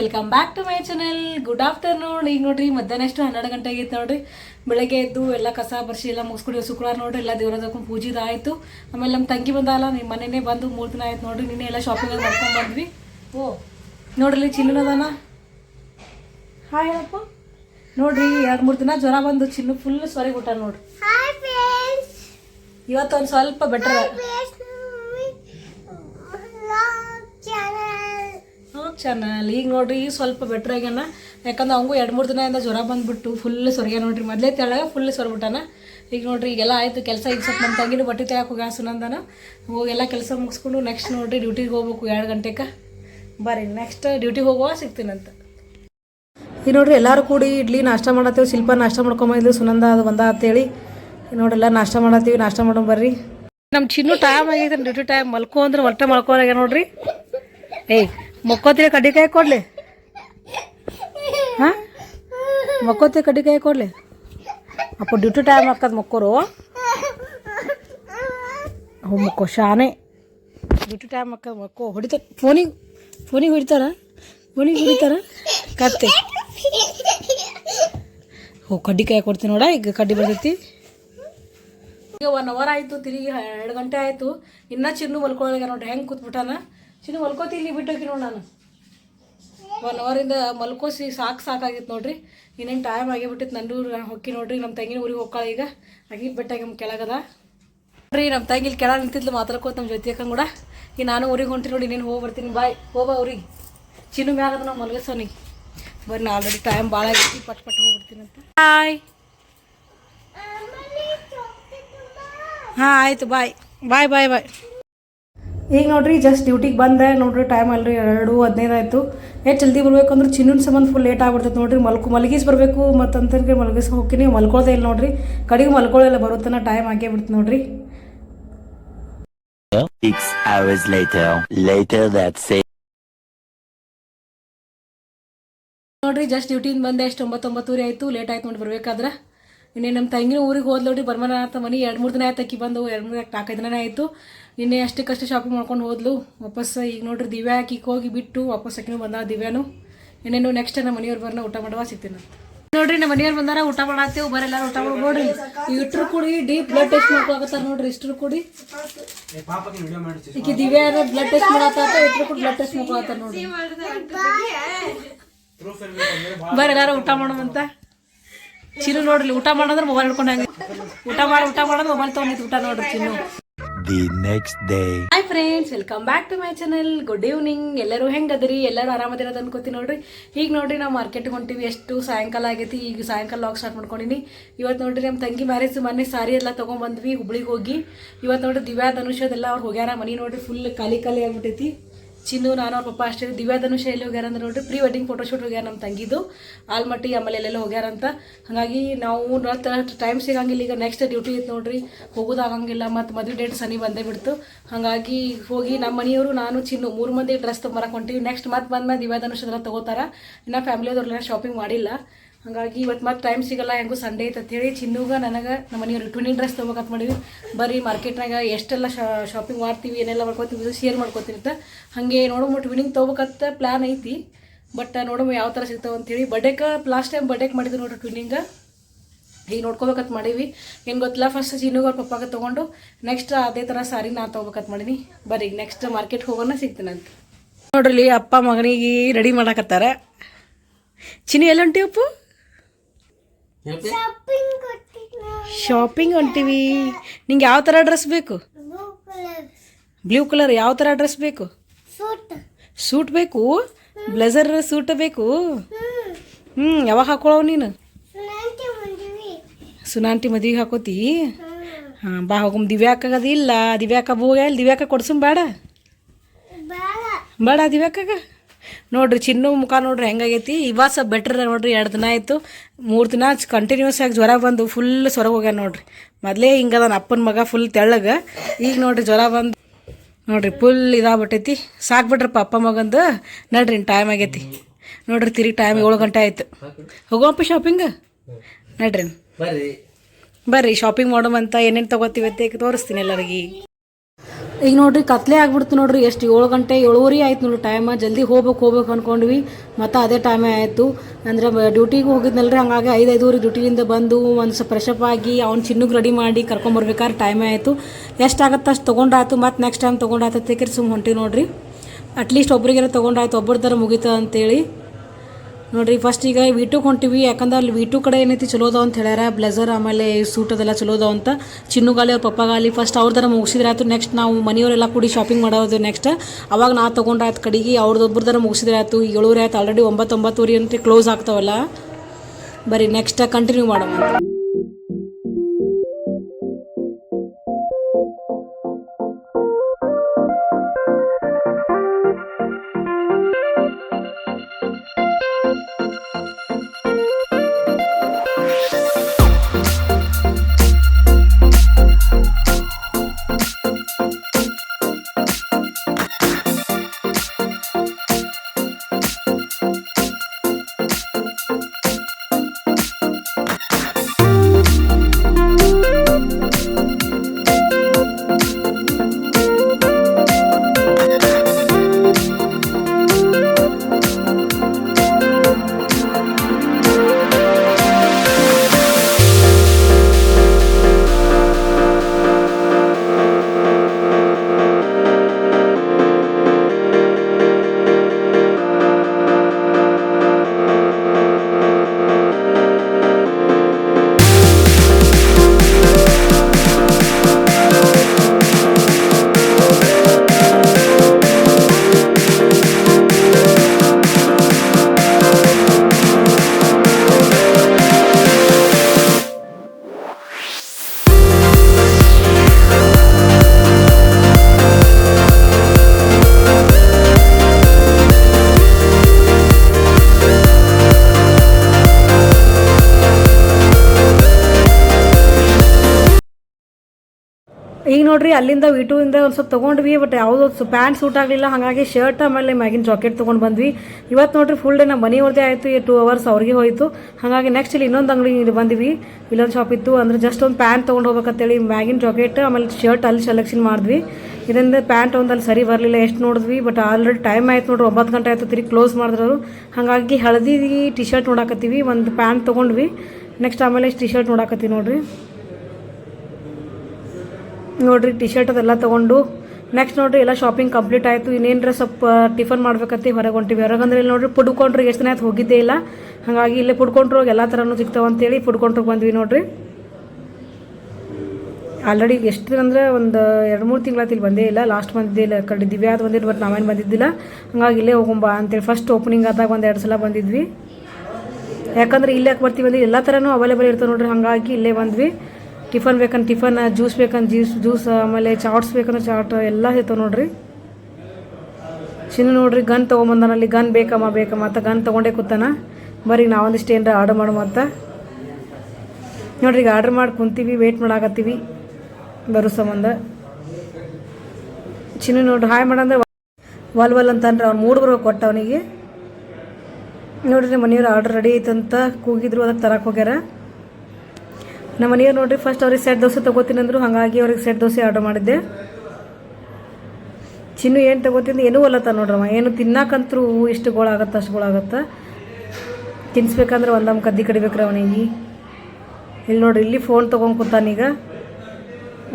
Welcome back to my channel good afternoon ಈಗ ನೋಡ್ರಿ ಮಧ್ಯಾಹ್ನ ಎಷ್ಟು ಹನ್ನೆರಡು ಗಂಟೆ ಆಗಿತ್ತು ನೋಡ್ರಿ. ಬೆಳಗ್ಗೆ ಎದ್ದು ಎಲ್ಲ ಕಸ ಬರ್ಸಿ ಎಲ್ಲ ಮುಗಿಸ್ಕೊಡಿ ಶುಕ್ರವಾರ ನೋಡ್ರಿ ಎಲ್ಲ ದೇವ್ರ ಹತ್ರ ಪೂಜಿದ ಆಯಿತು. ಆಮೇಲೆ ನಮ್ಮ ತಂಗಿ ಬಂದಲ್ಲ ನಿಮ್ಮ ಮನೆಯೇ ಬಂದು ಮೂರು ದಿನ ಆಯ್ತು ನೋಡ್ರಿ. ನಿನ್ನೆ ಎಲ್ಲ ಶಾಪಿಂಗ್ ಮಾಡ್ಕೊಂಡು ಬಂದ್ವಿ. ಓ. ನೋಡ್ರಿ ಚಿನ್ನದನ ಹಾಯ್ ಹೇಳಪ್ಪ ನೋಡ್ರಿ ಎರಡು ಮೂರು ದಿನ ಜ್ವರ ಬಂದು ಚಿನ್ನು ಫುಲ್ ಸ್ವರಿಗೆ ಊಟ ನೋಡ್ರಿ. ಇವತ್ತೊಂದು ಫ್ರೆಂಡ್ಸ್ ಇವತ್ತು ಒಂದು ಸ್ವಲ್ಪ ಬೆಟರ್ ಚಾನಲ್ ಈಗ ನೋಡ್ರಿ, ಈಗ ಸ್ವಲ್ಪ ಬೆಟ್ರ್ ಆಗ್ಯಾನ. ಯಾಕಂದ್ರೆ ಅವಂಗೂ ಎರಡು ಮೂರು ದಿನದಿಂದ ಜ್ವರ ಬಂದ್ಬಿಟ್ಟು ಫುಲ್ ಸೊರಗ್ಯ ನೋಡ್ರಿ. ಮೊದಲೇ ತೆಳಗ ಫುಲ್ ಸೊರ್ಬಿಟ್ಟಾನ ಈಗ ನೋಡ್ರಿ, ಈಗೆಲ್ಲ ಆಯ್ತು, ಕೆಲಸ ಈಗ ಸ್ವಲ್ಪ ನಮ್ಮ ತಂಗಿನೂ ಬಟ್ಟೆ ತೆಳಕ್ಕೆ ಹೋಗ್ಯ ಸುನಂದನ. ಹೋಗೆಲ್ಲ ಕೆಲಸ ಮುಗಿಸ್ಕೊಂಡು ನೆಕ್ಸ್ಟ್ ನೋಡ್ರಿ ಡ್ಯೂಟಿಗೆ ಹೋಗ್ಬೇಕು ಎರಡು ಗಂಟೆಗೆ ಬರ್ರಿ ನೆಕ್ಸ್ಟ್ ಡ್ಯೂಟಿಗೆ ಹೋಗುವ ಸಿಗ್ತೀನಂತ ಈಗ ನೋಡ್ರಿ, ಎಲ್ಲರೂ ಕೂಡಿ ಇಡ್ಲಿ ನಾಷ್ಟ ಮಾಡತ್ತೀವಿ. ಶಿಲ್ಪ ನಾಷ್ಟ ಮಾಡ್ಕೊಂಬಂದಿದ್ವಿ ಸುನಂದ ಅದು ಬಂದ ಅಂತೇಳಿ. ನೋಡ್ರಿ ಎಲ್ಲ ನಾಷ್ಟ ಮಾಡತ್ತೀವಿ, ನಾಷ್ಟ ಮಾಡೋ ಬರ್ರಿ. ನಮ್ಮ ಚಿನ್ನು ಟೈಮ್ ಆಗಿದೆ ಡ್ಯೂಟಿ ಟೈಮ್ ಮಲ್ಕೊ ಅಂದ್ರೆ ಹೊಟ್ಟೆ ಮಲ್ಕೊಂಡಾಗ ನೋಡ್ರಿ. ಏಯ್ ಮಕ್ಕೋತೀರ ಕಡ್ಡಿಕಾಯಿ ಕೊಡಲಿ? ಹಾಂ? ಮಕ್ಕೋತೀರ ಕಡ್ಡಿಕಾಯಿ ಕೊಡಲಿ? ಅಪ್ಪ ಡ್ಯೂಟಿ ಟೈಮ್ ಹಾಕದ್ ಮಕ್ಕೋರು. ಹ್ಞೂ ಮಕ್ಕೋ, ಶಾನೆ. ಡ್ಯೂಟಿ ಟೈಮ್ ಹಾಕದ್ ಮಕ್ಕೋ, ಹೊಡಿತಾರೆ. ಫೋನಿಗೆ ಫೋನಿಗೆ ಹೊಡಿತಾರ? ಫೋನಿಗೆ ಹೊಡಿತಾರ? ಕತ್ತೆ. ಹೋ, ಕಡ್ಡಿಕಾಯಿ ಕೊಡ್ತೀನಿ ನೋಡ, ಈಗ ಕಡ್ಡಿ ಬರ್ತೈತಿ. ಈಗ ಒನ್ ಅವರ್ ಆಯಿತು, ತಿರುಗಿ ಎರಡು ಗಂಟೆ ಆಯಿತು. ಇನ್ನೂ ಚಿನ್ನು ಮಲ್ಕೊಳ್ಳೋಗ ನೋಡ್ರಿ, ಹೆಂಗೆ ಕೂತ್ಬಿಟ್ಟಾನ? ಚಿನ್ನು ಮಲ್ಕೋತಿ ಇಲ್ಲಿ ಬಿಟ್ಟೋಗಿ ನೋಡಿ ನಾನು. ಒನ್ ಅವರಿಂದ ಮಲ್ಕೋಸಿ ಸಾಕು ಸಾಕಾಗಿತ್ತು ನೋಡ್ರಿ. ಇನ್ನೇನು ಟೈಮ್ ಆಗಿಬಿಟ್ಟಿತ್ತು ನಂದು ನಾನು ಹೊಕ್ಕಿ ನೋಡ್ರಿ. ನಮ್ಮ ತಂಗಿನ ಊರಿಗೆ ಹೋಗ್ಕಳ ಈಗ. ಆಗಿ ಬೆಟ್ಟಾಗಿ ನಮ್ಮ ಕೆಳಗದ. ನೋಡ್ರಿ ನಮ್ಮ ತಂಗಿ ಇಲ್ಲಿ ಕೆಳಗೆ ನಿಂತಿದ್ಲು ಮಾತಾಡ್ಕೋತ ನಮ್ಮ ಜೊತೆ ಕೂಡ. ಈಗ ನಾನು ಊರಿಗೆ ಹೊಂಟಿ ನೋಡಿ ಇನ್ನೇನು ಹೋಗಿ ಬರ್ತೀನಿ. ಬಾಯ್ ಹೋಗ ಊರಿಗೆ. ಚಿನ್ನು ಮ್ಯಾಗದ ನಾವು ಮಲಗಿಸೋನಿಗೆ ಬರ್ರಿ ನಾ ಆಲ್ರೆಡಿ ಟೈಮ್ ಭಾಳ ಆಗೈತಿ ಪಟ್ ಪಟ್ ಹೋಗ್ಬಿಡ್ತೀನಿ ಅಂತ. ಬಾಯ್ ಹಾಂ ಆಯಿತು ಬಾಯ್. ಬಾಯ್ ಬಾಯ್ ಬಾಯ್. ಈಗ ನೋಡ್ರಿ ಜಸ್ಟ್ ಡ್ಯೂಟಿಗೆ ಬಂದೆ ನೋಡ್ರಿ ಟೈಮ್ ಅಲ್ರಿ ಎರಡು ಹದಿನೈದು ಆಯಿತು. ಎಷ್ಟು ಜಲ್ದಿ ಬರಬೇಕು ಅಂದ್ರೆ ಚಿನ್ನನ ಸಂಬಂಧ ಫುಲ್ ಲೇಟ್ ಆಗ್ಬಿಡ್ತೈತೆ ನೋಡ್ರಿ. ಮಲ್ಕು ಮಲಗಿಸ್ ಬರಬೇಕು ಮತ್ತು ಅಂತಂದ್ರೆ ಮಲಗಿಸ್ ಹೋಗ್ತೀನಿ. ಮಲ್ಕೊಳ್ಳೋದೇ ಇಲ್ಲ ನೋಡ್ರಿ. ಕಡೆಗೆ ಮಲ್ಕೊಳ್ಳೋಲ್ಲ ಬರುತ್ತನ ಟೈಮ್ ಆಗೇ ಬಿಡ್ತು ನೋಡ್ರಿ. ನೋಡ್ರಿ ಜಸ್ಟ್ ಡ್ಯೂಟಿಯಿಂದ ಬಂದೆ ಎಷ್ಟು ಒಂಬತ್ತೊಂಬತ್ತೂರಿ ಆಯಿತು. ಲೇಟ್ ಆಯ್ತು ನೋಡಿ ಬರ್ಬೇಕಾದ್ರೆ. ಇನ್ನೇ ನಮ್ಮ ತಂಗಿನ ಊರಿಗೆ ಹೋದ್ ನೋಡ್ರಿ ಬರ್ಮನ ಅಂತ ಮನೆ, ಎರಡು ಮೂರು ದಿನ ಆಯ್ತು ಅಕ್ಕಿ ಬಂದು, ಎರಡು ಮೂರು ನಾಲ್ಕೈದು ದಿನ ಆಯಿತು. ನಿನ್ನೆ ಅಷ್ಟಕ್ಕಷ್ಟು ಶಾಪಿಂಗ್ ಮಾಡ್ಕೊಂಡು ಹೋದ್ಲು. ವಾಪಸ್ ಈಗ ನೋಡ್ರಿ ದಿವ್ಯಾ ಆಕಿಗೆ ಹೋಗಿ ಬಿಟ್ಟು ವಾಪಸ್ ಅಕ್ಕಿನೂ ಬಂದ ದಿವ್ಯಾನು. ಇನ್ನೇನು ನೆಕ್ಸ್ಟ್ ನಮ್ಮ ಮನೆಯವ್ರು ಬರ್ನ ಊಟ ಮಾಡುವ ಸಿಗ್ತೀನಿ ನೋಡ್ರಿ ನಮ್ಮ ಮನೆಯವ್ರು ಬಂದಾರ, ಊಟ ಮಾಡತ್ತೇವು ಬರೆಲ್ಲ ಊಟ ಮಾಡಿ ನೋಡ್ರಿ ಇಟ್ರು ಕೂಡಿ ಡೀಪ್ ಬ್ಲಡ್ ಟೆಸ್ಟ್ ಮಾಡ್ಕೊಳಕತ್ತಾರ ನೋಡ್ರಿ, ಇಷ್ಟ್ರು ಕೂಡಿ. ಈಕಿ ದಿವ್ಯಾ ಬ್ಲಡ್ ಟೆಸ್ಟ್ ಮಾಡತ್ತ ಇಟ್ರು ಕೂಡಿ ಬ್ಲಡ್ ಟೆಸ್ಟ್ ಮಾಡ್ಕೊಳತ್ತಾರ ನೋಡ್ರಿ. ಬರ್ರಿ ಎಲ್ಲಾರು ಊಟ ಮಾಡೋಣಂತ ಚಿನ್ನು ನೋಡ್ರಿ ಊಟ ಮಾಡೋದ್ರೆ ಮೊಬೈಲ್ ಹಿಡ್ಕೊಂಡು ಹಂಗೆ. ಊಟ ಮಾಡಿ ಊಟ ಮಾಡೋದು ಮೊಬೈಲ್ ತೊಗೊಂಡಿದ್ದು ಊಟ ನೋಡ್ರಿ Chinnu. The next day hi friends welcome back to my channel good evening ಎಲ್ಲರೂ ಹೆಂಗದ್ರಿ? ಎಲ್ಲರೂ ಆರಾಮದಿರೋದು ಅನ್ಕೋತೀನಿ ನೋಡ್ರಿ. ಈಗ ನೋಡ್ರಿ ನಾವು ಮಾರ್ಕೆಟ್ಗೆ ಹೊಂಟಿವಿ. ಎಷ್ಟು ಸಾಯಂಕಾಲ ಆಗೈತಿ? ಈಗ ಸಾಯಂಕಾಲ ಲಾಗ್ ಸ್ಟಾರ್ಟ್ ಮಾಡ್ಕೊಂಡಿನಿ. ಇವತ್ತು ನೋಡ್ರಿ ನಮ್ಮ ತಂಗಿ ಮ್ಯಾರೇಜ್ ಮೊನ್ನೆ ಸಾರಿ ಎಲ್ಲ ತೊಗೊಂಬಂದ್ವಿ ಹುಬ್ಳಿಗೆ ಹೋಗಿ. ಇವತ್ತು ನೋಡ್ರಿ ದಿವ್ಯಾ ಧನುಷ್ ಅದೆಲ್ಲ ಅವ್ರು ಹೋಗ್ಯಾರ. ಮನೆ ನೋಡ್ರಿ ಫುಲ್ ಖಾಲಿ ಖಾಲಿ ಆಗ್ಬಿಟ್ಟೈತಿ. ಚಿನ್ನು ನಾನು ಅವ್ರ ಪಪ್ಪ ಅಷ್ಟೇ ದಿವ್ಯಾ ಧನುಷ ಎಲ್ಲಿ ಹೋಗ್ಯಾರ ಅಂದ್ರೆ ನೋಡ್ರಿ, ಪ್ರೀ ವೆಡ್ಡಿಂಗ್ ಫೋಟೋಶೂಟ್ ಹೋಗ್ಯಾರ ನಮ್ಮ ತಂಗಿದು. ಆಲ್ಮಟ್ಟಿ ಆಮೇಲೆ ಎಲ್ಲೆಲ್ಲ ಹೋಗ್ಯಾರಂತ ಹಾಗಾಗಿ ನಾವು ಟೈಮ್ ಸಿಗಂಗಿಲ್ಲ, ಈಗ ನೆಕ್ಸ್ಟ್ ಡ್ಯೂಟಿ ಇತ್ತು ನೋಡ್ರಿ. ಹೋಗೋದಾಗಂಗಿಲ್ಲ, ಮತ್ತು ಮದುವೆ ಡೇಟ್ ಸನಿ ಬಂದೇ ಬಿಡ್ತು. ಹಾಗಾಗಿ ಹೋಗಿ ನಮ್ಮ ಮನೆಯವರು, ನಾನು, ಚಿನ್ನು ಮೂರು ಮಂದಿ ಡ್ರೆಸ್ ತೊಗೊಂಬರಕ್ಕೆ ಹೊಂಟಿವಿ. ನೆಕ್ಸ್ಟ್ ಮತ್ತೆ ಬಂದ್ಮೇಲೆ ದಿವ್ಯಾ ಧನುಷ್ ತಗೋತಾರ ತೊಗೋತಾರ. ಇನ್ನು ಫ್ಯಾಮಿಲಿಯವ್ರೆಲ್ಲ ಶಾಪಿಂಗ್ ಮಾಡಿಲ್ಲ. ಹಾಗಾಗಿ ಇವತ್ತು ಮತ್ತೆ ಟೈಮ್ ಸಿಗಲ್ಲ, ಹೆಂಗೂ ಸಂಡೇ ಐತೆ ಅಂತೇಳಿ ಚಿನ್ನೂಗ ನನಗೆ ನಮ್ಮ ಮನೆಯವ್ರು ಟ್ವಿನಿಂಗ್ ಡ್ರೆಸ್ ತೊಗೋಕಂತ ಮಾಡೀವಿ ಬರೀ ಮಾರ್ಕೆಟ್ನಾಗ ಎಷ್ಟೆಲ್ಲ ಶಾಪಿಂಗ್ ಮಾಡ್ತೀವಿ, ಏನೆಲ್ಲ ಮಾಡ್ಕೋತೀವಿ ಶೇರ್ ಅಂತ. ಹಾಗೆ ನೋಡೋ ಟ್ವಿನಿಂಗ್ ತೊಗೋಬೇಕಂತ ಪ್ಲ್ಯಾನ್ ಐತಿ. ಬಟ್ ನೋಡೋಮ ಯಾವ ಥರ ಸಿಗ್ತಾವೆ ಅಂತೇಳಿ ಬಡ್ಡೆಕ ಲಾಸ್ಟ್ ಟೈಮ್ ಬಡ್ಡೆಗೆ ಮಾಡಿದ್ವಿ ನೋಡ್ರಿ ಟ್ವಿನಿಂಗ ಹೀಗೆ ನೋಡ್ಕೋಬೇಕಂತ ಮಾಡೀವಿ ಏನು ಗೊತ್ತಿಲ್ಲ ಫಸ್ಟ್ ಚಿನ್ನೂಗ ಅವ್ರ ಪಪ್ಪಾಗ ತೊಗೊಂಡು ನೆಕ್ಸ್ಟ್ ಅದೇ ಥರ ಸಾರಿ ನಾ ತೊಗೋಬೇಕಂತ ಮಾಡೀನಿ. ಈಗ ನೆಕ್ಸ್ಟ್ ಮಾರ್ಕೆಟ್ ಹೋಗೋಣ ಸಿಗ್ತೀನಂತ ನೋಡ್ರಿ, ಅಪ್ಪ ಮಗನಿಗೆ ರೆಡಿ ಮಾಡಾಕತ್ತಾರ. ಚಿನ್ನಿ ಎಲ್ಲ ಶಾಪಿಂಗ್ ಕೊಟ್ಟಿನ ಶಾಪಿಂಗ್ ಹೊಂಟಿವಿ. ನಿಂಗೆ ಯಾವ ಥರ ಡ್ರೆಸ್ ಬೇಕು? ಬ್ಲೂ ಕಲರ್ ಬ್ಲೂ ಕಲರ್ ಯಾವ ಥರ ಡ್ರೆಸ್ ಬೇಕು? ಸೂಟ್ ಸೂಟ್ ಬೇಕು? ಬ್ಲೇಸರ್ ಸೂಟ್ ಬೇಕು? ಹ್ಮ್. ಹ್ಞೂ ಯಾವಾಗ ಹಾಕೊಳ್ಳೋ ನೀನು? ಸುನಾಂಟಿ ಮದುವೆಗೆ ಹಾಕೋತಿ? ಹಾಂ ಬಾ ಹೋಗಮ್. ದಿವ್ಯಾಕಾಗದು ಇಲ್ಲ. ದಿವ್ಯಾಕ ಹೋಗ ಇಲ್ಲಿ. ದಿವ್ಯಾಕ ಕೊಡ್ಸು ಬೇಡ? ಬೇಡ. ಬೇಡ ದಿವ್ಯಾಕಾಗ? ನೋಡ್ರಿ ಚಿನ್ನು ಮುಖ ನೋಡ್ರಿ ಹೆಂಗಾಗೈತಿ? ಇವಾಗ ಸ್ವಲ್ಪ ಬೆಟ್ರ್ ನೋಡ್ರಿ ಎರಡು ದಿನ ಆಯಿತು. ಮೂರು ದಿನ ಕಂಟಿನ್ಯೂಸ್ ಆಗಿ ಜ್ವರ ಬಂದು ಫುಲ್ ಸೊರಗ ಹೋಗ್ಯಾನ ನೋಡ್ರಿ. ಮೊದಲೇ ಹಿಂಗದ ಅಪ್ಪನ ಮಗ ಫುಲ್ ತೆಳ್ಳಗ. ಈಗ ನೋಡ್ರಿ ಜ್ವರ ಬಂದು ನೋಡ್ರಿ ಫುಲ್ ಇದಾಗ್ಬಿಟ್ಟೈತಿ. ಸಾಕ್ಬಿಟ್ರಪ್ಪ ಅಪ್ಪ ಮಗಂದು. ನಡ್ರಿ ಟೈಮ್ ಆಗೈತಿ. ನೋಡ್ರಿ ತಿರುಗಿ ಟೈಮ್ ಏಳು ಗಂಟೆ ಆಯ್ತು. ಹೋಗೋಪ್ಪ ಶಾಪಿಂಗ್ ನಡ್ರಿ. ಬರ್ರಿ. ಬರ್ರಿ ಶಾಪಿಂಗ್ ಮಾಡೋಮಂತ ಏನೇನು ತಗೋತೀವಿ ಅಂತ ತೋರಿಸ್ತೀನಿ ಎಲ್ಲರಿಗೆ ಈಗ ನೋಡ್ರಿ ಕತ್ಲೆ ಆಗ್ಬಿಡ್ತು ನೋಡ್ರಿ, ಎಷ್ಟು ಏಳು ಗಂಟೆ, ಏಳುವರೆ ಆಯ್ತು ನೋಡ್ರಿ ಟೈಮ್ ಜಲ್ದಿ ಹೋಗ್ಬೇಕು ಹೋಗ್ಬೇಕು ಅನ್ಕೊಂಡ್ವಿ. ಮತ್ತು ಅದೇ ಟೈಮೇ ಆಯಿತು. ಅಂದ್ರೆ ಡ್ಯೂಟಿಗೆ ಹೋಗಿದ್ನಲ್ರಿ, ಹಂಗಾಗಿ ಐದು, ಐದೂವರೆ ಡ್ಯೂಟಿಯಿಂದ ಬಂದು ಒಂದು ಸ್ವಲ್ಪ ಫ್ರೆಶಪ್ ಆಗಿ ಅವ್ನು ಚಿನ್ನಗೆ ರೆಡಿ ಮಾಡಿ ಕರ್ಕೊಂಬರ್ಬೇಕಾದ್ರೆ ಟೈಮೇ ಆಯಿತು. ಎಷ್ಟಾಗತ್ತೆ ಅಷ್ಟು ತೊಗೊಂಡಾಯ್ತು, ಮತ್ತು ನೆಕ್ಸ್ಟ್ ಟೈಮ್ ತೊಗೊಂಡಾಯ್ತು ತಿಕ್ಕಿರಿ ಸುಮ್ಮ ಹೊಂಟಿ ನೋಡ್ರಿ. ಅಟ್ಲೀಸ್ಟ್ ಒಬ್ರಿಗೆಲ್ಲ ತೊಗೊಂಡಾಯ್ತು ಒಬ್ಬರದಾರ ಮುಗೀತು ಅಂತೇಳಿ ನೋಡ್ರಿ ಫಸ್ಟ್ ಈಗ ವಿ ಟು ಕೊಂಟಿವಿ ಯಾಕಂದ್ರೆ ಅಲ್ಲಿ ವಿಟು ಕಡೆ ಏನೈತಿ ಚಲೋ ಅದಾವ ಅಂತ ಹೇಳ್ಯಾರ. ಬ್ಲೇಜರ್ ಆಮೇಲೆ ಸೂಟ್ ಅದೆಲ್ಲ ಚಲೋ ಅದಾವ ಅಂತ. ಚಿನ್ನುಗಾಲಿ ಅವ್ರ ಪಪ್ಪಗಾಲಿ ಫಸ್ಟ್ ಅವ್ರದರ ಮುಗಿಸಿದ್ರೆ ಆಯ್ತು. ನೆಕ್ಸ್ಟ್ ನಾವು ಮನೆಯವರೆಲ್ಲ ಕೂಡಿ ಶಾಪಿಂಗ್ ಮಾಡೋದು ನೆಕ್ಸ್ಟ್ ಅವಾಗ ನಾ ತೊಗೊಂಡಾಯ್ತು ಕಡೆಗೆ ಅವ್ರದ್ದೊಬ್ಬರದರ ಮುಗಿಸಿದ್ರೆ ಆಯ್ತು. ಆಲ್ರೆಡಿ ಒಂಬತ್ತು ಒಂಬತ್ತುವರೆ ಅಂತ ಕ್ಲೋಸ್ ಆಗ್ತಾವಲ್ಲ. ಬರೀ ನೆಕ್ಸ್ಟ್ ಕಂಟಿನ್ಯೂ ಮಾಡೋಣ ಈಗ ನೋಡ್ರಿ ಅಲ್ಲಿಂದ ವಿಟೂಯಿಂದ ಒಂದು ಸ್ವಲ್ಪ ತೊಗೊಂಡ್ವಿ ಬಟ್ ಯಾವುದೋ ಪ್ಯಾಂಟ್ ಸೂಟ್ ಆಗಲಿಲ್ಲ, ಹಾಗಾಗಿ ಶರ್ಟ್ ಆಮೇಲೆ ಮ್ಯಾಗಿನ ಜಾಕೆಟ್ ತೊಗೊಂಡು ಬಂದ್ವಿ. ಇವತ್ತು ನೋಡ್ರಿ ಫುಲ್ ಡೇ ನಮ್ಮ ಮನೆಯವ್ರದ್ದೇ ಆಯಿತು, ಈ ಟೂ ಅವರ್ಸ್ ಅವ್ರಿಗೆ ಹೋಯಿತು. ಹಾಗಾಗಿ ನೆಕ್ಸ್ಟ್ ಇಲ್ಲಿ ಇನ್ನೊಂದು ಅಂಗಡಿ ಇಲ್ಲಿ ಬಂದ್ವಿ ಇಲ್ಲೊಂದು ಶಾಪ್ ಇತ್ತು. ಅಂದ್ರೆ ಜಸ್ಟ್ ಒಂದು ಪ್ಯಾಂಟ್ ತೊಗೊಂಡು ಹೋಗ್ಬೇಕಂತೇಳಿ ಮ್ಯಾಗಿನ ಜಾಕೆಟ್ ಆಮೇಲೆ ಶರ್ಟ್ ಅಲ್ಲಿ ಸೆಲೆಕ್ಷನ್ ಮಾಡಿದ್ವಿ. ಇದರಿಂದ ಪ್ಯಾಂಟ್ ಒಂದಲ್ಲಿ ಸರಿ ಬರಲಿಲ್ಲ, ಎಷ್ಟು ನೋಡಿದ್ವಿ ಬಟ್ ಆಲ್ರೆಡಿ ಟೈಮ್ ಆಯ್ತು ನೋಡ್ರಿ, ಒಂಬತ್ತು ಗಂಟೆ ಆಯಿತು ತಿರುಗಿ ಕ್ಲೋಸ್ ಮಾಡಿದ್ರು ಹಾಗಾಗಿ ಹಳದಿ ಟಿ ಶರ್ಟ್ ನೋಡಾಕತ್ತೀವಿ, ಒಂದು ಪ್ಯಾಂಟ್ ತೊಗೊಂಡ್ವಿ. ನೆಕ್ಸ್ಟ್ ಆಮೇಲೆ ಟಿ ಶರ್ಟ್ ನೋಡಾಕತ್ತೀವಿ ನೋಡ್ರಿ. ನೋಡ್ರಿ ಟಿ ಶರ್ಟ್ ಅದೆಲ್ಲ ತೊಗೊಂಡು. ನೆಕ್ಸ್ಟ್ ನೋಡ್ರಿ, ಎಲ್ಲ ಶಾಪಿಂಗ್ ಕಂಪ್ಲೀಟ್ ಆಯಿತು. ಇನ್ನೇನ್ರ ಸ್ವಲ್ಪ ಟಿಫನ್ ಮಾಡ್ಬೇಕಂತ ಹೊರಗೆ ಹೊಂಟಿವಿ. ಹೊರಗಂದ್ರೆ ಇಲ್ಲಿ ನೋಡ್ರಿ ಫುಡ್ ಕೌಂಟ್ರಿಗೆ ಎಷ್ಟು ದಿನ ಆಯ್ತು ಹೋಗಿದ್ದೇ ಇಲ್ಲ. ಹಾಗಾಗಿ ಇಲ್ಲೇ ಫುಡ್ ಹೋಗಿ ಎಲ್ಲ ಥರನೂ ಸಿಗ್ತಾವ ಅಂತೇಳಿ ಫುಡ್ ಬಂದ್ವಿ ನೋಡ್ರಿ. ಆಲ್ರೆಡಿ ಎಷ್ಟು ಅಂದ್ರೆ ಒಂದು ಎರಡು, ಮೂರು ತಿಂಗಳಾಯ್ತು ಇಲ್ಲಿ ಬಂದೇ ಇಲ್ಲ. ಲಾಸ್ಟ್ ಬಂದಿದ್ದೇ ಇಲ್ಲ ಕಡೆ ಅದು ಬಂದಿದ್ದು ಬಟ್ ನಾವೇನು ಬಂದಿದ್ದಿಲ್ಲ. ಹಾಗಾಗಿ ಇಲ್ಲೇ ಹೋಗೊಂಬ ಅಂತೇಳಿ ಫಸ್ಟ್ ಓಪನಿಂಗ್ ಆದಾಗ ಒಂದು ಎರಡು ಸಲ ಬಂದಿದ್ವಿ. ಯಾಕಂದ್ರೆ ಇಲ್ಲೇ ಬರ್ತೀವಿ ಅಂದ್ರೆ ಎಲ್ಲ ಥರನೂ ಅವೈಲೇಬಲ್ ಇರ್ತವೆ ನೋಡ್ರಿ. ಹಾಗಾಗಿ ಇಲ್ಲೇ ಬಂದ್ವಿ. ಟಿಫನ್ ಬೇಕಂದ್ರೆ ಟಿಫನ್, ಜ್ಯೂಸ್ ಬೇಕಂದ್ರೆ ಜ್ಯೂಸ್ ಜ್ಯೂಸ್, ಆಮೇಲೆ ಚಾಟ್ಸ್ ಬೇಕಂದ್ರೆ ಚಾಟ್, ಎಲ್ಲ ಸಿಗ್ತಾವೆ ನೋಡ್ರಿ. ಚಿನ್ನ ನೋಡ್ರಿ, ಗನ್ ತೊಗೊಂಬಂದಾನ ಅಲ್ಲಿ, ಗನ್ ಬೇಕಮ್ಮ ಬೇಕಮ್ಮ ಅಂತ ಗನ್ ತೊಗೊಂಡೇ ಕೂತಾನ. ಬರೀ ನಾವೊಂದಿಷ್ಟು ಏನಾರ ಆರ್ಡರ್ ಮಾಡು ಅಂತ. ನೋಡ್ರಿ, ಈಗ ಆರ್ಡರ್ ಮಾಡಿ ಕುಂತೀವಿ ವೇಟ್ ಮಾಡಾಕತ್ತೀವಿ. ಬರೋ ಸಂಬಂಧ. ಚಿನ್ನ ನೋಡ್ರಿ, ಹಾಯ್ ಮಾಡಂದ್ರೆ ವಲ್ ವಲ್ ಅಂತಂದ್ರೆ ಅವ್ನು ಮೂಡ್ ಬರ್ಬೇಕು ಕೊಟ್ಟ ಅವನಿಗೆ. ನೋಡ್ರಿ, ಮನೆಯವ್ರು ಆರ್ಡರ್ ರೆಡಿ ಐತಂತ ಕೂಗಿದ್ರು ಅದಕ್ಕೆ ತರಕ್ಕೆ ಹೋಗ್ಯಾರ. ನಮ್ಮ ಮನೆಯವ್ರು ನೋಡ್ರಿ ಫಸ್ಟ್ ಅವ್ರಿಗೆ ಸೆಟ್ ದೋಸೆ ತಗೋತೀನಿ ಅಂದ್ರು, ಹಾಗಾಗಿ ಅವ್ರಿಗೆ ಸೆಟ್ ದೋಸೆ ಆರ್ಡರ್ ಮಾಡಿದ್ದೆ. ಚಿನ್ನು ಏನು ತಗೋತೀನಿ ಏನೂ ಅಲ್ಲತ್ತ ನೋಡ್ರಮ್ಮ ಏನು ತಿನ್ನಕ್ಕಂತರೂ ಇಷ್ಟು ಗೋಳಾಗತ್ತೆ ಅಷ್ಟು ಗೋಳಾಗತ್ತೆ ತಿನ್ನಿಸ್ಬೇಕಂದ್ರೆ ಒಂದಮ್ಮ ಕದ್ದಿ ಕಡಿಬೇಕ್ರಿ ಅವನಿಗೆ. ಇಲ್ಲಿ ನೋಡ್ರಿ, ಇಲ್ಲಿ ಫೋನ್ ತೊಗೊಂಡು ಕೂತಾನೀಗ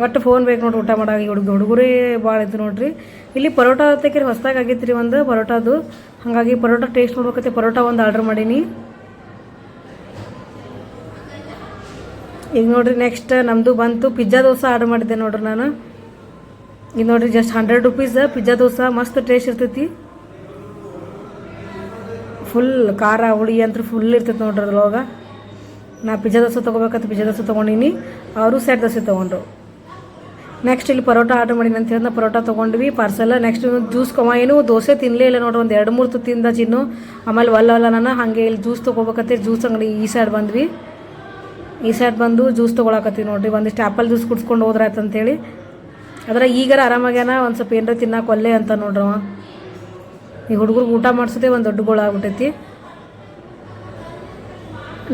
ಒಟ್ಟು ಫೋನ್ ಬೇಕು ನೋಡ್ರಿ, ಊಟ ಮಾಡಾಗಿ ಹುಡುಗ ಹುಡುಗರೇ ಭಾಳ ಇತ್ತು ನೋಡ್ರಿ. ಇಲ್ಲಿ ಪರೋಟ ತೆಗಿರಿ ಹೊಸದಾಗಿ ಆಗೈತೆ ರೀ ಒಂದು ಪರೋಟದು. ಹಾಗಾಗಿ ಪರೋಟ ಟೇಸ್ಟ್ ನೋಡ್ಬೇಕತ್ತೆ, ಪರೋಟ ಒಂದು ಆರ್ಡ್ರ್ ಮಾಡೀನಿ. ಈಗ ನೋಡ್ರಿ ನೆಕ್ಸ್ಟ್ ನಮ್ಮದು ಬಂತು ಪಿಜ್ಜಾ ದೋಸೆ ಆರ್ಡರ್ ಮಾಡಿದ್ದೆ ನೋಡ್ರಿ ನಾನು. ಈಗ ನೋಡ್ರಿ just hundred rupees pizza dosa, ಮಸ್ತ್ ಟೇಸ್ಟ್ ಇರ್ತೈತಿ. ಫುಲ್ ಖಾರ, ಹುಳಿ ಅಂತ ಫುಲ್ ಇರ್ತೈತಿ ನೋಡ್ರಿ ಅದ್ರೊಳಗೆ. ನಾ ಪಿಜ್ಜಾ ದೋಸೆ ತೊಗೋಬೇಕಂತ ಪಿಜ್ಜಾ ದೋಸೆ ತೊಗೊಂಡಿನಿ. ಅವರು ಸೆಟ್ ದೋಸೆ ತೊಗೊಂಡ್ರು. ನೆಕ್ಸ್ಟ್ ಇಲ್ಲಿ ಪರೋಟ ಆರ್ಡರ್ ಮಾಡೀನಿ ಅಂತ ಹೇಳಿದ್ರೆ ಪರೋಟ ತೊಗೊಂಡ್ವಿ ಪಾರ್ಸಲ್ ನೆಕ್ಸ್ಟ್ ಜ್ಯೂಸ್ ಕೊಮ ಏನು ದೋಸೆ ತಿನ್ನಲೇ ಇಲ್ಲ ನೋಡ್ರಿ, ಒಂದು ಎರಡು ಮೂರು ತಿಂದ ಚಿನ್ನು ಆಮೇಲೆ ಒಲ್ಲ ಒಲ್ಲ ನಾನು, ಹಾಗೆ ಇಲ್ಲಿ ಜ್ಯೂಸ್ ತೊಗೋಬೇಕಂತ ಜ್ಯೂಸ್ ಅಂಗಡಿ ಈ ಸೈಡ್ ಬಂದ್ವಿ. ಈ ಸೈಡ್ ಬಂದು ಜ್ಯೂಸ್ ತೊಗೊಳಕತ್ತೀವಿ ನೋಡ್ರಿ ಒಂದಿಷ್ಟು ಆ್ಯಪಲ್ ಜ್ಯೂಸ್ ಕುಡ್ಸ್ಕೊಂಡು ಹೋದ್ರಾಯ್ತು ಅಂತೇಳಿ. ಅದ್ರ ಈಗಾರ ಆರಾಮಾಗ್ಯಾನ ಒಂದು ಸ್ವಲ್ಪ ಏನರ ತಿನ್ನಕ್ಕೆ ಒಲ್ಲೆ ಅಂತ ನೋಡ್ರವ ಈ ಹುಡುಗರಿಗೆ ಊಟ ಮಾಡಿಸೋದೇ ಒಂದು ದೊಡ್ಡ ಗೋಳ ಆಗ್ಬಿಟ್ಟೈತಿ.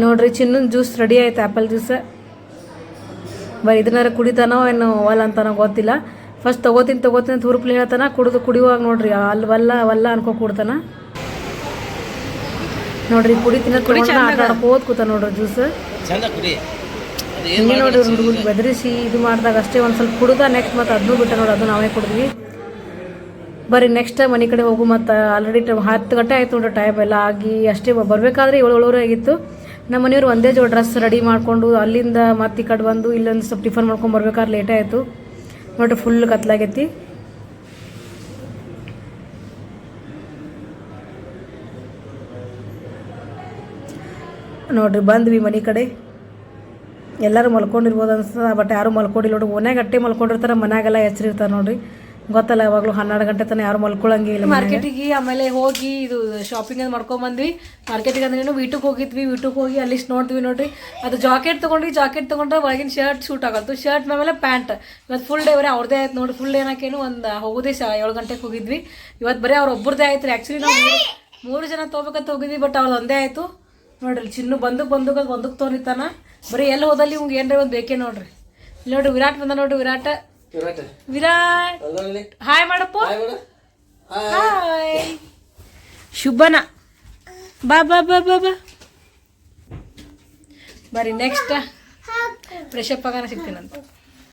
ನೋಡ್ರಿ ಚಿನ್ನದ ಜ್ಯೂಸ್ ರೆಡಿ ಆಯ್ತು ಆ್ಯಪಲ್ ಜ್ಯೂಸ ಬರೀ ಇದನ್ನಾರ ಕುಡಿತಾನೋ ಏನು ಒಲ್ಲ ಅಂತನೋ ಗೊತ್ತಿಲ್ಲ. ಫಸ್ಟ್ ತಗೋತೀನಿ ತಗೋತೀನಿ ಅಂತ ಹುರುಪ್ಲಿ ಹೇಳ್ತಾನ ಕುಡಿದು ಕುಡಿಯುವಾಗ ನೋಡ್ರಿ ಅಲ್ಲಿ ವಲ್ಲ ವಲ್ಲ ಅನ್ಕೋ ಕೊಡ್ತಾನ. ನೋಡ್ರಿ ಕುಡಿತಿನ ಆಟ ಆಡ್ಕೋತ ಕೂತ ನೋಡ್ರಿ ಜ್ಯೂಸ್ ಚಂದ ಕುಡಿ ಹಿಂಗೆ ಬೆದರಿಸಿ ಇದು ಮಾಡಿದಾಗ ಅಷ್ಟೇ ಒಂದು ಸ್ವಲ್ಪ ಕುಡಿದ ನೆಕ್ಸ್ಟ್ ಮತ್ತೆ ಅದನ್ನೂ ಬಿಟ್ಟೆ ನೋಡಿ ಅದು ನಾವೇ ಕುಡಿದ್ವಿ ಬರಿ ನೆಕ್ಸ್ಟ್ ಮನೆ ಕಡೆ ಹೋಗು ಮತ್ತು ಆಲ್ರೆಡಿ ಹತ್ತು ಗಂಟೆ ಆಯ್ತು ನೋಡ್ರಿ ಟೈಮ್ ಎಲ್ಲ ಆಗಿ ಅಷ್ಟೇ ಬರಬೇಕಾದ್ರೆ ಏಳು ಏಳುವರೆ ಆಗಿತ್ತು. ನಮ್ಮ ಮನೆಯವರು ಒಂದೇ ಜೋ ಡ್ರೆಸ್ ರೆಡಿ ಮಾಡಿಕೊಂಡು ಅಲ್ಲಿಂದ ಮತ್ತೆ ಈ ಕಡೆ ಬಂದು ಇಲ್ಲೊಂದು ಸ್ವಲ್ಪ ಟಿಫನ್ ಮಾಡ್ಕೊಂಡು ಬರ್ಬೇಕಾದ್ರೆ ಲೇಟ್ ಆಯಿತು. ನೋಡ್ರಿ ಫುಲ್ ಕತ್ಲಾಗೈತಿ ನೋಡ್ರಿ, ಬಂದ್ವಿ ಮನೆ ಕಡೆ. ಎಲ್ಲರೂ ಮಲ್ಕೊಂಡಿರ್ಬೋದು ಅನ್ಸ್ತದ ಬಟ್ ಯಾರೂ ಮಲ್ಕೊಂಡಿಲ್ಲ ನೋಡ್ರಿ. ಓನ್ಯಾಗ ಗಟ್ಟಿ ಮಲ್ಕೊಂಡಿರ್ತಾರೆ, ಮನ್ಯಾಗೆಲ್ಲ ಎಚ್ಚರಿರ್ತಾರೆ ನೋಡ್ರಿ. ಗೊತ್ತಲ್ಲ, ಯಾವಾಗಲೂ ಹನ್ನೆರಡು ಗಂಟೆ ತನಕ ಯಾರು ಮಲ್ಕೊಳ್ಳಂಗಿಲ್ಲ ಮಾರ್ಕೆಟಿಗೆ ಆಮೇಲೆ ಹೋಗಿ ಇದು ಶಾಪಿಂಗ್ ಅಂತ ಮಾಡ್ಕೊಂಬಂದ್ವಿ ಮಾರ್ಕೆಟಿಗೆ ಅಂದ್ರೆ ವೀಟಕ್ಕೆ ಹೋಗಿದ್ವಿ. ವೀಟಕ್ಕೆ ಹೋಗಿ ಅಲ್ಲಿ ನೋಡ್ತೀವಿ ನೋಡ್ರಿ. ಅದು ಜಾಕೆಟ್ ತೊಗೊಂಡ್ವಿ. ಜಾಕೆಟ್ ತೊಗೊಂಡ್ರೆ ಒಳಗಿನ ಶರ್ಟ್ ಶೂಟ್ ಆಗಲ್ತು ಶರ್ಟ್ ಮೇಲೆ ಪ್ಯಾಂಟ್ ಇವತ್ತು ಫುಲ್ ಡೇ ಬರೀ ಅವ್ರದೇ ಆಯ್ತು ನೋಡಿ ಫುಲ್ ಏನಕ್ಕೇನು, ಒಂದು ಹೋಗೋದೇ ಸ ಏಳು ಗಂಟೆಗೆ ಹೋಗಿದ್ವಿ. ಇವತ್ತು ಬರೀ ಅವ್ರ ಒಬ್ಬರದೇ ಆಯ್ತು ರೀ ಆ್ಯಕ್ಚುಲಿ ನಾವು ಮೂರು ಜನ ತೊಗೋಬೇಕಂತ ಹೋಗಿದ್ವಿ ಬಟ್ ಅವ್ರದ್ದು ಒಂದೇ ಆಯಿತು. ನೋಡ್ರಿ ಚಿನ್ನು ಬಂದು ಬಂದು ಬಂದಕ್ಕೆ ತೋರಿತಾನ. ಬರೀ ಎಲ್ಲಿ ಹೋದಲ್ಲಿ ಇವ್ಗೆ ಏನ್ರಿ ಒಂದು ಬೇಕೇ ನೋಡ್ರಿ. ನೋಡ್ರಿ ವಿರಾಟ್ ಬಂದ ನೋಡ್ರಿ ವಿರಾಟ್. ವಿರಾಟ್. ಹಾಯ್ ಮಾಡಪ್ಪ. ಹಾಯ್ ಶುಭನ. ಬಾ ಬಾ ಬಾ ಬಾ ಬಾ. ಬರ್ರಿ ನೆಕ್ಸ್ಟ್ ಫ್ರೆಶಪ್ ಆಗಾನ ಸಿಗ್ತೀನಂತ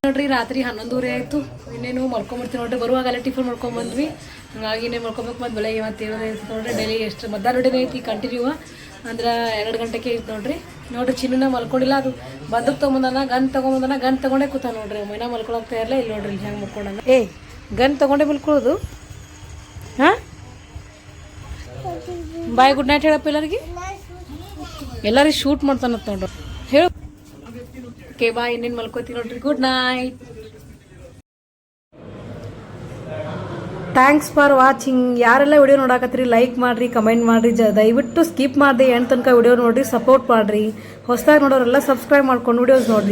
ನೋಡ್ರಿ ರಾತ್ರಿ ಹನ್ನೊಂದೂವರೆ ಆಯಿತು. ಇನ್ನೇನು ಮಲ್ಕೊಂಬಿಡ್ತೀವಿ ನೋಡ್ರಿ. ಬರುವಾಗ ಅಲ್ಲೇ ಟಿಫನ್ ಮಾಡ್ಕೊಂಬಂದ್ವಿ ಹಂಗಾಗಿ ಇನ್ನೇ ಮಲ್ಕೊಬೇಕು ಮತ್ತು ಬೆಳಗ್ಗೆ ಮತ್ತೆ ನೋಡ್ರಿ. ಡೈಲಿ ಎಷ್ಟು ಮಧ್ಯಾಹ್ನ ಡೇ ಐತಿ ಕಂಟಿನ್ಯೂ ಅಂದ್ರೆ ಎರಡು ಗಂಟೆಗೆ ಐತಿ ನೋಡ್ರಿ. ನೋಡ್ರಿ ಚಿನ್ನ ಮಲ್ಕೊಂಡಿಲ್ಲ, ಅದು ಬದಕ್ ತೊಗೊಂಬಂದಾನ, ಗನ್ ತಗೊಂಬಂದನ, ಗನ್ ತೊಗೊಂಡೇ ಕೂತ ನೋಡ್ರಿ. ಮೈನ ಮಲ್ಕೊಳಕ್ ಇರಲ್ಲ ಇಲ್ಲಿ ನೋಡ್ರಿ ಇಲ್ಲಿ ಹೆಂಗೆ ಮಲ್ಕೊಂಡನ. ಏಯ್ ಗನ್ ತಗೊಂಡೆ ಮಲ್ಕೊಳ್ಳೋದು? ಹಾಂ? ಬಾಯ್, ಗುಡ್ ನೈಟ್ ಹೇಳಪ್ಪ ಎಲ್ಲರಿಗೆ. ಎಲ್ಲರಿಗೆ ಶೂಟ್ ಮಾಡ್ತಾನಂತ ನೋಡ್ರಿ. ಹೇಳು. ಓಕೆ, ಬಾಯ್, ಇನ್ನೇನು ಮಲ್ಕೋತೀನಿ ನೋಡ್ರಿ. Good night. Thanks for watching ಯಾರೆಲ್ಲ ವಿಡಿಯೋ ನೋಡಾಕತ್ತೀರಿ ಲೈಕ್ ಮಾಡಿರಿ ಕಮೆಂಟ್ ಮಾಡಿರಿ. ಜ ದಯವಿಟ್ಟು ಸ್ಕಿಪ್ ಮಾಡಿದೆ ಎಂಟು ತನಕ ವಿಡಿಯೋ ನೋಡಿರಿ ಸಪೋರ್ಟ್ ಮಾಡಿರಿ. ಹೊಸದಾಗಿ ನೋಡೋರೆಲ್ಲ ಸಬ್ಸ್ಕ್ರೈಬ್ ಮಾಡ್ಕೊಂಡು ವಿಡಿಯೋಸ್ ನೋಡಿರಿ.